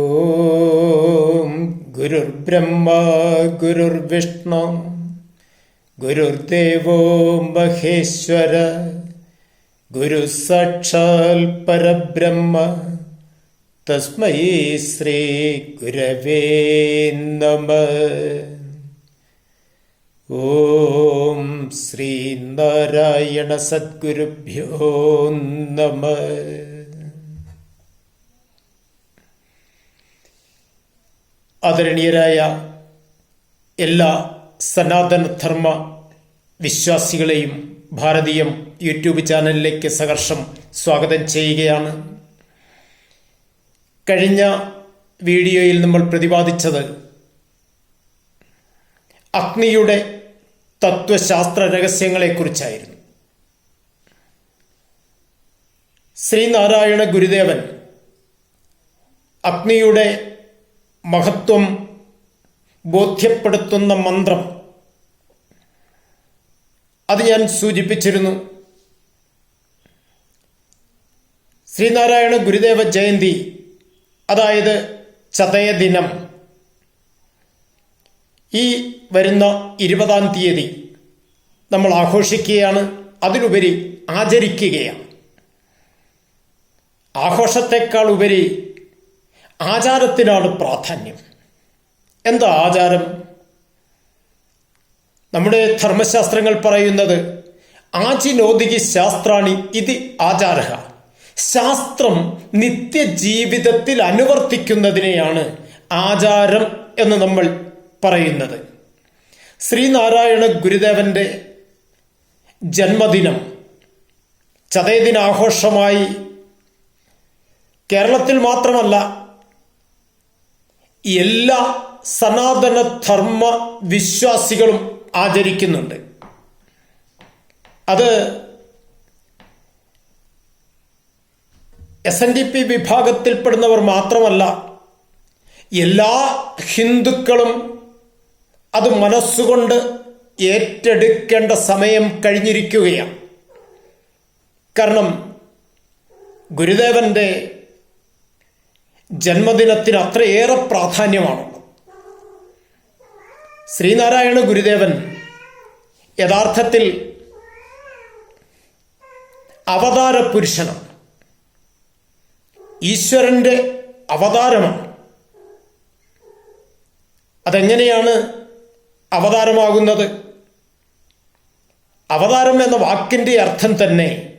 ഓം ഗുരുർബ്രഹ്മ ഗുരുർവിഷ്ണു ഗുരുദേവോ മഹേശ്വര ഗുരു സാക്ഷാൽ പരബ്രഹ്മ തസ്മൈ ശ്രീ ഗുരവേ നമ. ഓം ശ്രീ നാരായണ സദ്ഗുരുഭ്യോ നമ. ആദരണീയരായ എല്ലാ സനാതന ധർമ്മ വിശ്വാസികളെയും ഭാരതീയം യൂട്യൂബ് ചാനലിലേക്ക് സഹർഷം സ്വാഗതം ചെയ്യുകയാണ്. കഴിഞ്ഞ വീഡിയോയിൽ നമ്മൾ പ്രതിപാദിച്ചത് അഗ്നിയുടെ തത്വശാസ്ത്ര രഹസ്യങ്ങളെക്കുറിച്ചായിരുന്നു. ശ്രീനാരായണ ഗുരുദേവൻ അഗ്നിയുടെ മഹത്വം ബോധ്യപ്പെടുത്തുന്ന മന്ത്രം. അത് ഞാൻ സൂചിപ്പിച്ചിരുന്നു. ശ്രീനാരായണ ഗുരുദേവ ജയന്തി അതായത് ചതയ ദിനം ഈ വരുന്ന ഇരുപതാം തീയതി നമ്മൾ ആഘോഷിക്കുകയാണ്. അതിലുപരി ആചരിക്കുകയാണ്. ആഘോഷത്തെക്കാൾ ഉപരി ആചാരത്തിനാണ് പ്രാധാന്യം. എന്താ ആചാരം? നമ്മുടെ ധർമ്മശാസ്ത്രങ്ങൾ പറയുന്നത് ആചിനോദികി ശാസ്ത്രാണി ഇത് ആചാര ശാസ്ത്രം നിത്യജീവിതത്തിൽ അനുവർത്തിക്കുന്നതിനെയാണ് ആചാരം എന്ന് നമ്മൾ പറയുന്നത്. ശ്രീനാരായണ ഗുരുദേവന്റെ ജന്മദിനം ചതയദിനാഘോഷമായി കേരളത്തിൽ മാത്രമല്ല എല്ലാ സനാതന ധർമ്മ വിശ്വാസികളും ആചരിക്കുന്നുണ്ട്. അത് എസ് എൻ ഡി പി വിഭാഗത്തിൽപ്പെടുന്നവർ മാത്രമല്ല എല്ലാ ഹിന്ദുക്കളും അത് മനസ്സുകൊണ്ട് ഏറ്റെടുക്കേണ്ട സമയം കഴിഞ്ഞിരിക്കുകയാണ്. കാരണം ഗുരുദേവന്റെ ജന്മദിനത്തിന് അത്രയേറെ പ്രാധാന്യമാണുള്ളത് ശ്രീനാരായണ ഗുരുദേവൻ യഥാർത്ഥത്തിൽ അവതാര പുരുഷനാണ്. ഈശ്വരന്റെ അവതാരമാണ്. അതെങ്ങനെയാണ് അവതാരമാകുന്നത്? അവതാരം എന്ന വാക്കിന്റെ അർത്ഥം തന്നെ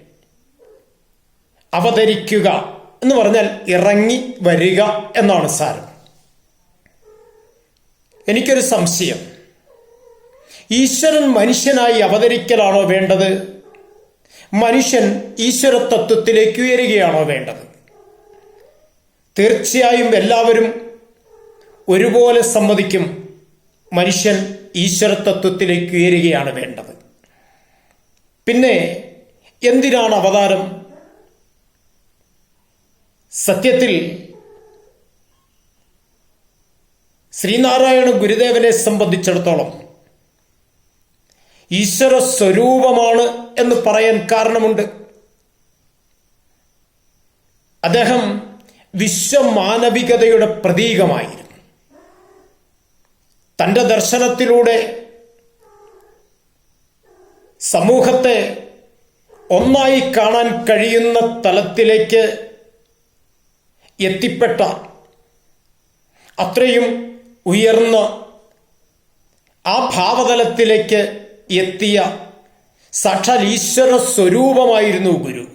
അവതരിക്കുക. എന്ന് പറഞ്ഞാൽ ഇറങ്ങി വരിക എന്നാണ് സാരം. എനിക്കൊരു സംശയം. ഈശ്വരൻ മനുഷ്യനായി അവതരിക്കലാണോ വേണ്ടത്? മനുഷ്യൻ ഈശ്വര തത്വത്തിലേക്ക് ഉയരുകയാണോ വേണ്ടത്? തീർച്ചയായും എല്ലാവരും ഒരുപോലെ സമ്മതിക്കും മനുഷ്യൻ ഈശ്വര തത്വത്തിലേക്ക് ഉയരുകയാണ് വേണ്ടത്. പിന്നെ എന്തിനാണ് അവതാരം? സത്യത്തിൽ ശ്രീനാരായണ ഗുരുദേവനെ സംബന്ധിച്ചിടത്തോളം ഈശ്വര സ്വരൂപമാണ് എന്ന് പറയാൻ കാരണമുണ്ട്. അദ്ദേഹം വിശ്വമാനവികതയുടെ പ്രതീകമായിരുന്നു. തന്റെ ദർശനത്തിലൂടെ സമൂഹത്തെ ഒന്നായി കാണാൻ കഴിയുന്ന തലത്തിലേക്ക് എത്തിപ്പെട്ട അത്രയും ഉയർന്ന ആ ഭാവതലത്തിലേക്ക് എത്തിയ സാക്ഷാൽ ഈശ്വര സ്വരൂപമായിരുന്നു ഗുരു.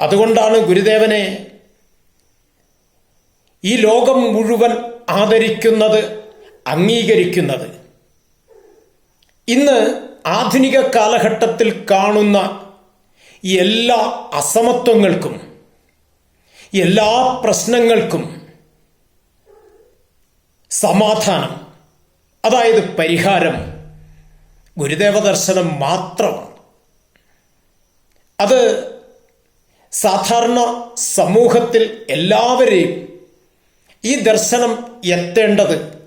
അതുകൊണ്ടാണ് ഗുരുദേവനെ ഈ ലോകം മുഴുവൻ ആദരിക്കുന്നത് അംഗീകരിക്കുന്നത്. ഇന്ന് ആധുനിക കാലഘട്ടത്തിൽ കാണുന്ന എല്ലാ അസമത്വങ്ങൾക്കും എല്ലാ പ്രശ്നങ്ങൾക്കും സമാധാനം അതായത് പരിഹാരം ഗുരുദേവ ദർശനം മാത്രം. അത് സാധാരണ സമൂഹത്തിൽ എല്ലാവരെയും ഈ ദർശനം എത്തേണ്ടത്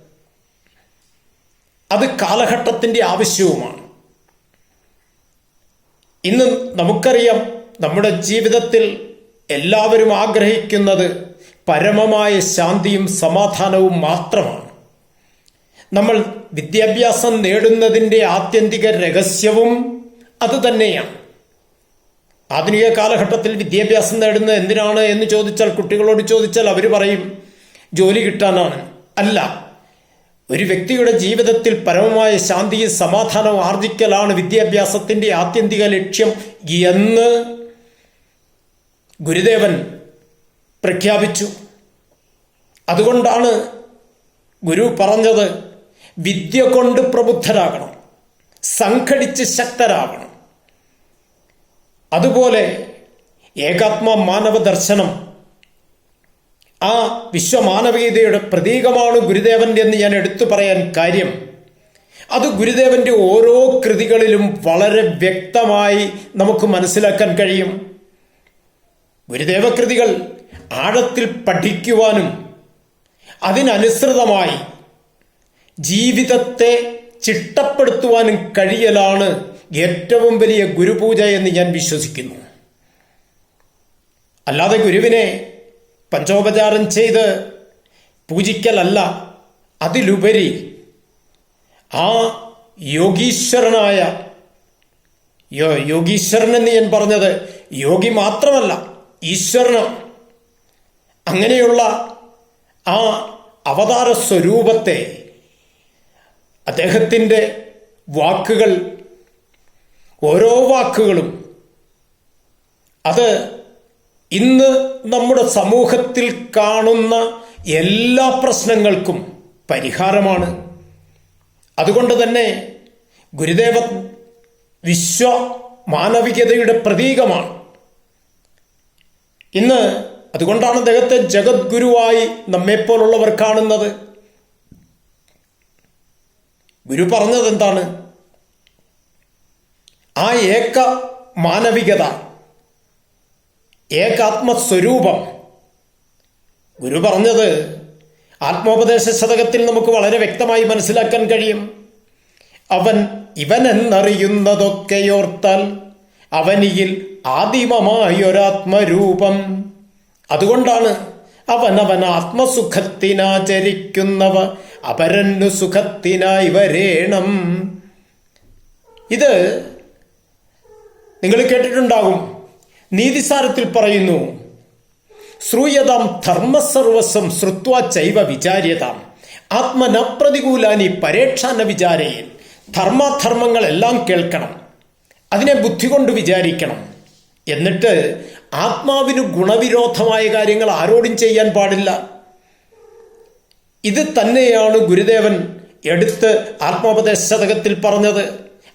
അത് കാലഘട്ടത്തിന്റെ ആവശ്യവുമാണ്. ഇന്ന് നമുക്കറിയാം നമ്മുടെ ജീവിതത്തിൽ എല്ലാവരും ആഗ്രഹിക്കുന്നത് പരമമായ ശാന്തിയും സമാധാനവും മാത്രമാണ്. നമ്മൾ വിദ്യാഭ്യാസം നേടുന്നതിന്റെ ആത്യന്തിക രഹസ്യവും അതുതന്നെയാണ് ആധുനിക കാലഘട്ടത്തിൽ വിദ്യാഭ്യാസം നേടുന്നത് എന്തിനാണ് എന്ന് ചോദിച്ചാൽ കുട്ടികളോട് ചോദിച്ചാൽ അവർ പറയും ജോലി കിട്ടാനാണ്. അല്ല ഒരു വ്യക്തിയുടെ ജീവിതത്തിൽ പരമമായ ശാന്തിയും സമാധാനവും ആർജിക്കലാണ് വിദ്യാഭ്യാസത്തിന്റെ ആത്യന്തിക ലക്ഷ്യം എന്ന് ഗുരുദേവൻ പ്രഖ്യാപിച്ചു. അതുകൊണ്ടാണ് ഗുരു പറഞ്ഞത് വിദ്യ കൊണ്ട് പ്രബുദ്ധരാകണം സംഘടിച്ച് ശക്തരാകണം. അതുപോലെ ഏകാത്മ മാനവ ദർശനം ആ വിശ്വമാനവീയതയുടെ പ്രതീകമാണ് ഗുരുദേവൻ എന്ന് ഞാൻ എടുത്തു പറയാൻ കാര്യം. അത് ഗുരുദേവന്റെ ഓരോ കൃതികളിലും വളരെ വ്യക്തമായി നമുക്ക് മനസ്സിലാക്കാൻ കഴിയും. ഗുരുദേവ ദേവകൃതികൾ ആഴത്തിൽ പഠിക്കുവാനും അതിനനുസൃതമായി ജീവിതത്തെ ചിട്ടപ്പെടുത്തുവാനും കഴിയലാണ് ഏറ്റവും വലിയ ഗുരുപൂജ എന്ന് ഞാൻ വിശ്വസിക്കുന്നു. അല്ലാതെ ഗുരുവിനെ പഞ്ചോപചാരം ചെയ്ത് പൂജിക്കലല്ല അതിലുപരി ആ യോഗീശ്വരനായ യോഗീശ്വരൻ എന്ന് ഞാൻ പറഞ്ഞത് യോഗി മാത്രമല്ല ഈശ്വരനും അങ്ങനെയുള്ള ആ അവതാര സ്വരൂപത്തെ അദ്ദേഹത്തിന്റെ വാക്കുകൾ ഓരോ വാക്കുകളും അത് ഇന്ന് നമ്മുടെ സമൂഹത്തിൽ കാണുന്ന എല്ലാ പ്രശ്നങ്ങൾക്കും പരിഹാരമാണ്. അതുകൊണ്ട് തന്നെ ഗുരുദേവ വിശ്വ മാനവികതയുടെ പ്രതീകമാണ്. ഇന്ന് അതുകൊണ്ടാണ് അദ്ദേഹത്തെ ജഗദ്ഗുരുവായി നമ്മെപ്പോലുള്ളവർ കാണുന്നത്. ഗുരു പറഞ്ഞത് എന്താണ്? ആ ഏക മാനവികത ഏകാത്മസ്വരൂപം ഗുരു പറഞ്ഞത് ആത്മോപദേശ ശതകത്തിൽ നമുക്ക് വളരെ വ്യക്തമായി മനസ്സിലാക്കാൻ കഴിയും. അവൻ ഇവനെന്നറിയുന്നതൊക്കെയോർത്താൽ അവനിയിൽ ആദിമമായൊരാത്മരൂപം. അതുകൊണ്ടാണ് അവൻ ആത്മസുഖത്തിനാചരിക്കുന്നവ അപരന്നു സുഖത്തിനായി വരേണം. ഇത് നിങ്ങൾ കേട്ടിട്ടുണ്ടാകും. നീതിസാരത്തിൽ പറയുന്നു ശ്രൂയതാം ധർമ്മസർവസ്വം ശ്രുത്വ ചൈവ വിചാര്യതാം. ആത്മന പ്രതികൂലാനി പരേക്ഷാന വിചാരയിൽ ധർമാധർമ്മങ്ങളെല്ലാം കേൾക്കണം. അതിനെ ബുദ്ധി കൊണ്ട് വിചാരിക്കണം. എന്നിട്ട് ആത്മാവിന് ഗുണവിരോധമായ കാര്യങ്ങൾ ആരോടും ചെയ്യാൻ പാടില്ല. ഇത് തന്നെയാണ് ഗുരുദേവൻ എടുത്ത് ആത്മോപദേശതകത്തിൽ പറഞ്ഞത്.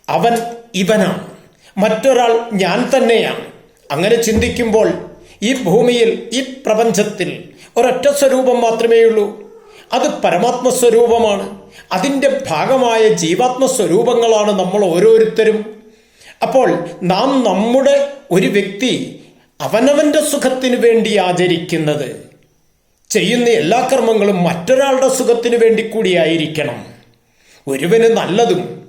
അവൻ ഇവനാണ്. മറ്റൊരാൾ ഞാൻ തന്നെയാണ്. അങ്ങനെ ചിന്തിക്കുമ്പോൾ ഈ ഭൂമിയിൽ ഈ പ്രപഞ്ചത്തിൽ ഒരൊറ്റ സ്വരൂപം മാത്രമേ ഉള്ളൂ. അത് പരമാത്മസ്വരൂപമാണ്. അതിന്റെ ഭാഗമായ ജീവാത്മസ്വരൂപങ്ങളാണ് നമ്മൾ ഓരോരുത്തരും അപ്പോൾ നാം നമ്മുടെ ഒരു വ്യക്തി അവനവന്റെ സുഖത്തിന് വേണ്ടി ആചരിക്കുന്നത്. ചെയ്യുന്ന എല്ലാ കർമ്മങ്ങളും മറ്റൊരാളുടെ സുഖത്തിന് വേണ്ടി കൂടിയായിരിക്കണം ഒരുവന് നല്ലതും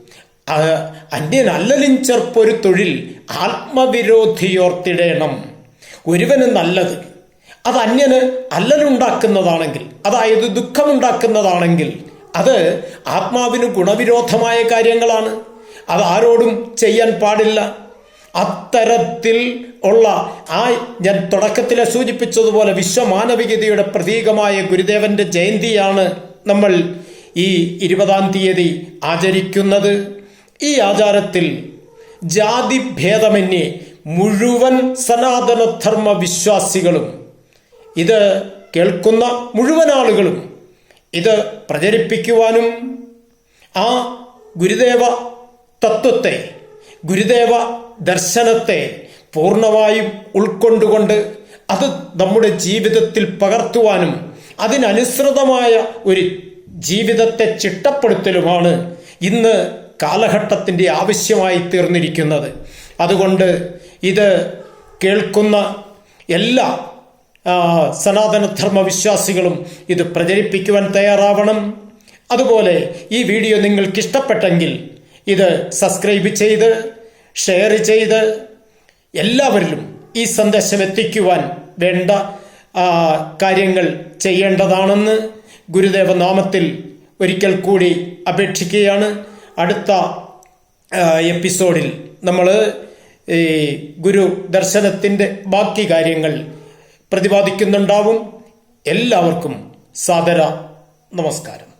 അന്യൻ അന്യനല്ലലിൻ ചെറുപ്പൊരു തൊഴിൽ ആത്മവിരോധിയോർത്തിടേണം. ഒരുവന് നല്ലത് അത് അന്യന് അല്ലലുണ്ടാക്കുന്നതാണെങ്കിൽ അതായത് ദുഃഖമുണ്ടാക്കുന്നതാണെങ്കിൽ അത് ആത്മാവിന് ഗുണവിരോധമായ കാര്യങ്ങളാണ്. അത് ആരോടും ചെയ്യാൻ പാടില്ല. അത്തരത്തിൽ ഉള്ള ആ ഞാൻ തുടക്കത്തിലെ സൂചിപ്പിച്ചതുപോലെ വിശ്വമാനവികതയുടെ പ്രതീകമായ ഗുരുദേവന്റെ ജയന്തിയാണ് നമ്മൾ ഈ ഇരുപതാം തീയതി ആചരിക്കുന്നത്. ഈ ആചാരത്തിൽ ജാതി ഭേദമന്യേ മുഴുവൻ സനാതനധർമ്മ വിശ്വാസികളും ഇത് കേൾക്കുന്ന മുഴുവൻ ആളുകളും ഇത് പ്രചരിപ്പിക്കുവാനും ആ ഗുരുദേവ തത്വത്തെ ഗുരുദേവ ദർശനത്തെ പൂർണമായും ഉൾക്കൊണ്ടുകൊണ്ട് അത് നമ്മുടെ ജീവിതത്തിൽ പകർത്തുവാനും അതിനനുസൃതമായ ഒരു ജീവിതത്തെ ചിട്ടപ്പെടുത്തലുമാണ് ഇന്ന് കാലഘട്ടത്തിന്റെ ആവശ്യമായി തീർന്നിരിക്കുന്നത്. അതുകൊണ്ട് ഇത് കേൾക്കുന്ന എല്ലാ സനാതനധർമ്മ വിശ്വാസികളും ഇത് പ്രചരിപ്പിക്കുവാൻ തയ്യാറാവണം. അതുപോലെ ഈ വീഡിയോ നിങ്ങൾക്ക് ഇഷ്ടപ്പെട്ടെങ്കിൽ ഇത് സബ്സ്ക്രൈബ് ചെയ്ത് ഷെയർ ചെയ്ത് എല്ലാവരിലും ഈ സന്ദേശം എത്തിക്കുവാൻ വേണ്ട കാര്യങ്ങൾ ചെയ്യേണ്ടതാണെന്ന് ഗുരുദേവ നാമത്തിൽ ഒരിക്കൽ കൂടി അപേക്ഷിക്കുകയാണ്. അടുത്ത എപ്പിസോഡിൽ നമ്മൾ ഈ ഗുരു ദർശനത്തിന്റെ ബാക്കി കാര്യങ്ങൾ പ്രതിപാദിക്കുന്നുണ്ടാവും. എല്ലാവർക്കും സാദര നമസ്കാരം.